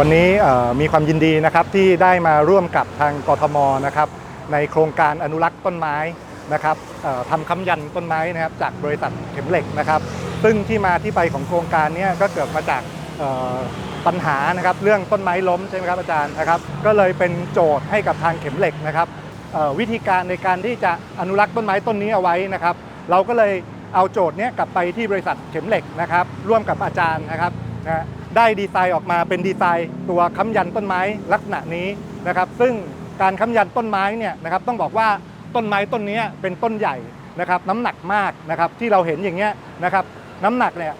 วันนี้มีความยินดีนะครับที่ได้มาร่วมกับทางกทมนะครับในโครงการอนุรักษ์ต้นไม้นะครับทำค้ำยันต้นไม้นะครับจากบริษัทเข็มเหล็กนะครับ ซึ่งที่มาที่ไปของโครงการนี้ก็เกิดมาจากปัญหานะครับเรื่องต้นไม้ล้มใช่ไหมครับอาจารย์นะครับ ก็เลยเป็นโจทย์ให้กับทางเข็มเหล็กนะครับวิธีการในการที่จะอนุรักษ์ต้นไม้ต้นนี้เอาไว้นะครับ เราก็เลยเอาโจทย์นี้กลับไปที่บริษัทเข็มเหล็กนะครับ ร่วมกับอาจารย์นะครับนะฮะ ได้ดีไซน์ออกมาเป็นดีไซน์ ตัวค้ำยันต้นไม้ลักษณะนี้นะครับ ซึ่งการค้ำยันต้นไม้เนี่ยนะครับต้องบอกว่าต้นไม้ต้นนี้เป็นต้นใหญ่นะครับ น้ำหนักมากนะครับที่เราเห็นอย่างเงี้ยนะครับน้ำหนักเนี่ย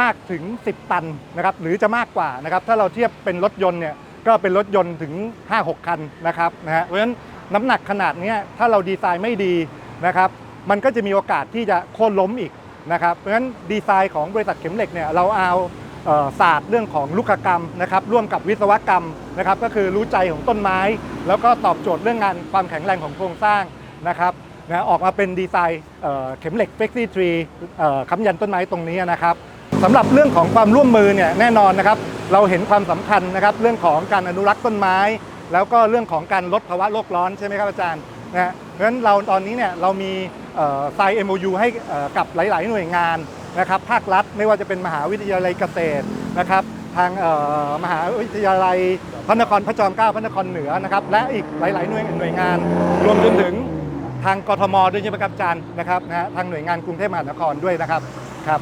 มากถึง 10 ตันนะครับหรือจะมากกว่านะครับถ้าเราเทียบเป็นรถยนต์เนี่ยก็เป็นรถยนต์ถึง 5-6 คันนะครับนะฮะเพราะฉะนั้นน้ำหนักขนาดเนี้ยถ้าเราดีไซน์ไม่ดีนะครับมันก็จะมีโอกาสที่จะโค่นล้มอีกนะครับเพราะฉะนั้นดีไซน์ของบริษัทเข็มเหล็กเนี่ยเราเอา ศาสตร์เรื่องของลูกกรรมนะครับร่วมกับวิศวกรรมนะครับก็คือรู้ใจของต้นไม้ แล้วก็ตอบโจทย์เรื่องงานความแข็งแรงของโครงสร้างนะครับนะออกมาเป็นดีไซน์เข็มเหล็กเฟกซี่ทรีค้ำยันต้นไม้ตรงนี้นะครับสำหรับเรื่องของความร่วมมือเนี่ยแน่นอนนะครับเราเห็นความสำคัญนะครับเรื่องของการอนุรักษ์ต้นไม้ แล้วก็เรื่องของการลดภาวะโลกร้อนใช่ไหมครับอาจารย์นะเพราะฉะนั้นเราตอนนี้เนี่ยเรามีไซน์ MOU ให้เอ่อกับหลาย ๆ หน่วยงาน นะครับภาครัฐไม่ว่าจะเป็นมหาวิทยาลัยเกษตรนะครับทางมหาวิทยาลัยพระนครพระจอมเกล้าพระนครเหนือนะครับและอีกหลาย ๆ หน่วยหน่วยงาน รวมจนถึงทางกทมด้วยใช่ไหมครับอาจารย์นะครับนะฮะทางหน่วยงานกรุงเทพมหานครด้วยนะครับครับ